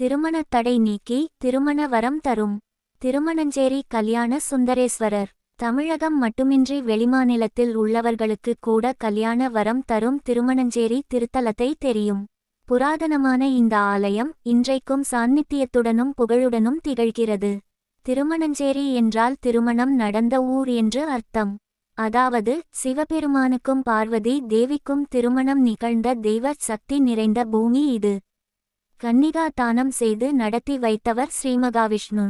திருமணத் தடை நீக்கி திருமண வரம் தரும். திருமணஞ்சேரி கல்யாண சுந்தரேஸ்வரர். தமிழகம் மட்டுமின்றி வெளிமாநிலத்தில் உள்ளவர்களுக்கு கூட கல்யாண வரம் தரும் திருமணஞ்சேரி திருத்தலத்தை தெரியும். புராதனமான இந்த ஆலயம் இன்றைக்கும் சாநித்தியத்துடனும் புகழுடனும் திகழ்கிறது. திருமணஞ்சேரி என்றால் திருமணம் நடந்த ஊர் என்று அர்த்தம். அதாவது சிவபெருமானுக்கும் பார்வதி தேவிக்கும் திருமணம் நிகழ்ந்த தெய்வ சக்தி நிறைந்த பூமி இது. கன்னிகா தானம் செய்து நடத்தி வைத்தவர் ஸ்ரீமகாவிஷ்ணு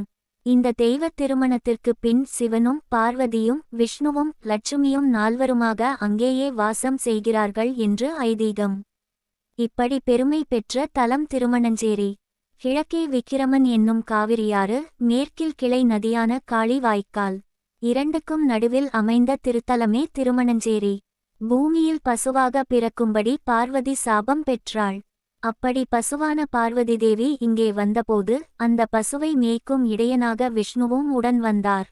இந்த தெய்வ திருமணத்திற்கு பின் சிவனும் பார்வதியும் விஷ்ணுவும் லட்சுமியும் நால்வருமாக அங்கேயே வாசம் செய்கிறார்கள் என்று ஐதீகம். இப்படி பெருமை பெற்ற தலம் திருமணஞ்சேரி. கிழக்கே விக்கிரமன் என்னும் காவிரியாறு மேற்கில் கிளை நதியான காளி வாய்க்கால் இரண்டுக்கும் நடுவில் அமைந்த திருத்தலமே திருமணஞ்சேரி. பூமியில் பசுவாக பிறக்கும்படி பார்வதி சாபம் பெற்றாள். அப்படி பசுவான பார்வதி தேவி இங்கே வந்தபோது அந்த பசுவை மேய்க்கும் இடையனாக விஷ்ணுவும் உடன் வந்தார்.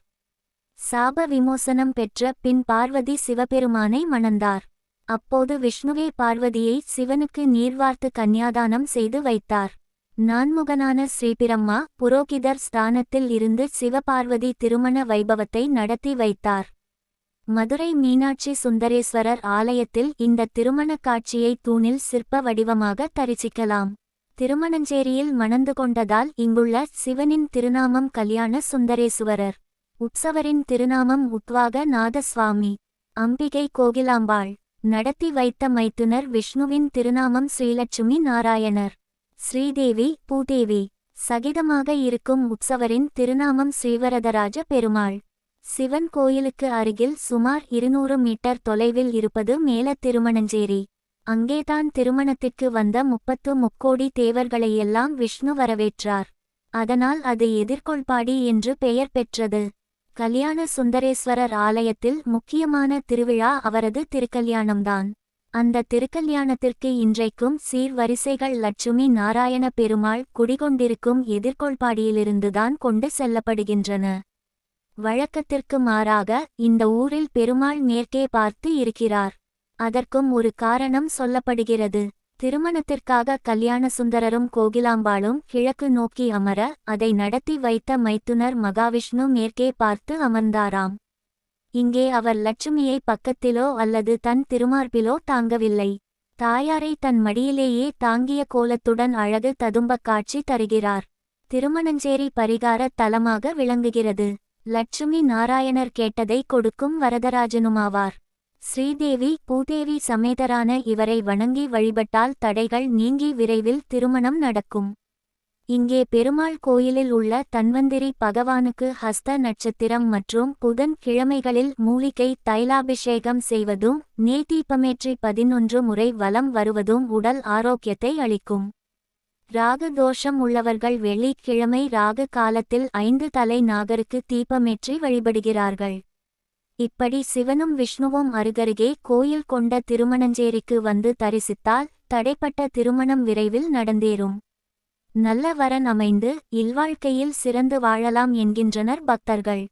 சாப விமோசனம் பெற்ற பின் பார்வதி சிவபெருமானை மணந்தார். அப்போது விஷ்ணுவே பார்வதியை சிவனுக்கு நீர்வார்த்து கன்னியாதானம் செய்து வைத்தார். நான்முகனான ஸ்ரீபிரம்மா புரோகிதர் ஸ்தானத்தில் இருந்து சிவபார்வதி திருமண வைபவத்தை நடத்தி வைத்தார். மதுரை மீனாட்சி சுந்தரேஸ்வரர் ஆலயத்தில் இந்த திருமணக் காட்சியை தூணில் சிற்ப வடிவமாக தரிசிக்கலாம். திருமணஞ்சேரியில் மணந்து கொண்டதால் இங்குள்ள சிவனின் திருநாமம் கல்யாண சுந்தரேசுவரர் உற்சவரின் திருநாமம் உத்வாக நாதசுவாமி அம்பிகை கோகிலாம்பாள் நடத்தி வைத்த மைத்துனர் விஷ்ணுவின் திருநாமம் ஸ்ரீலட்சுமி நாராயணர் ஸ்ரீதேவி பூதேவி சகிதமாக இருக்கும் உற்சவரின் திருநாமம் ஸ்ரீவரதராஜ பெருமாள். சிவன் கோயிலுக்கு அருகில் சுமார் இருநூறு மீட்டர் தொலைவில் இருப்பது மேல திருமணஞ்சேரி. அங்கேதான் திருமணத்திற்கு வந்த முப்பத்து முக்கோடி தேவர்களையெல்லாம் விஷ்ணு வரவேற்றார். அதனால் அது எதிர்கொள்பாடி என்று பெயர் பெற்றது. கல்யாண சுந்தரேஸ்வரர் ஆலயத்தில் முக்கியமான திருவிழா அவரது திருக்கல்யாணம்தான். அந்த திருக்கல்யாணத்திற்கு இன்றைக்கும் சீர்வரிசைகள் லட்சுமி நாராயண பெருமாள் குடிகொண்டிருக்கும் எதிர்கொள்பாடியிலிருந்துதான் கொண்டு செல்லப்படுகின்றன. வழக்கத்திற்கு மாறாக இந்த ஊரில் பெருமாள் மேற்கே பார்த்து இருக்கிறார். அதற்கும் ஒரு காரணம் சொல்லப்படுகிறது. திருமணத்திற்காக கல்யாண சுந்தரரும் கோகிலாம்பாளும் கிழக்கு நோக்கி அமர அதை நடத்தி வைத்த மைத்துனர் மகாவிஷ்ணு மேற்கே பார்த்து அமர்ந்தாராம். இங்கே அவர் லட்சுமியை பக்கத்திலோ அல்லது தன் திருமார்பிலோ தாங்கவில்லை. தாயாரை தன் மடியிலேயே தாங்கிய கோலத்துடன் அழகு ததும்பக் காட்சி தருகிறார். திருமணஞ்சேரி பரிகார தலமாக விளங்குகிறது. லட்சுமி நாராயணர் கேட்டதை கொடுக்கும் வரதராஜனுமாவார். ஸ்ரீதேவி பூதேவி சமேதரான இவரை வணங்கி வழிபட்டால் தடைகள் நீங்கி விரைவில் திருமணம் நடக்கும். இங்கே பெருமாள் கோயிலில் உள்ள தன்வந்திரி பகவானுக்கு ஹஸ்த நட்சத்திரம் மற்றும் புதன் கிழமைகளில் மூலிகை தைலாபிஷேகம் செய்வதும் நேதீபமேற்றி பதினொன்று முறை வலம் வருவதும் உடல் ஆரோக்கியத்தை அளிக்கும். ராகு தோஷம் உள்ளவர்கள் வெள்ளிக்கிழமை ராகு காலத்தில் ஐந்து தலை நாகருக்கு தீபமேற்றி வழிபடுகிறார்கள். இப்படி சிவனும் விஷ்ணுவும் அருகருகே கோயில் கொண்ட திருமணஞ்சேரிக்கு வந்து தரிசித்தால் தடைப்பட்ட திருமணம் விரைவில் நடந்தேறும். நல்ல வரன் அமைந்து இல்வாழ்க்கையில் சிறந்து வாழலாம் என்கின்றனர் பக்தர்கள்.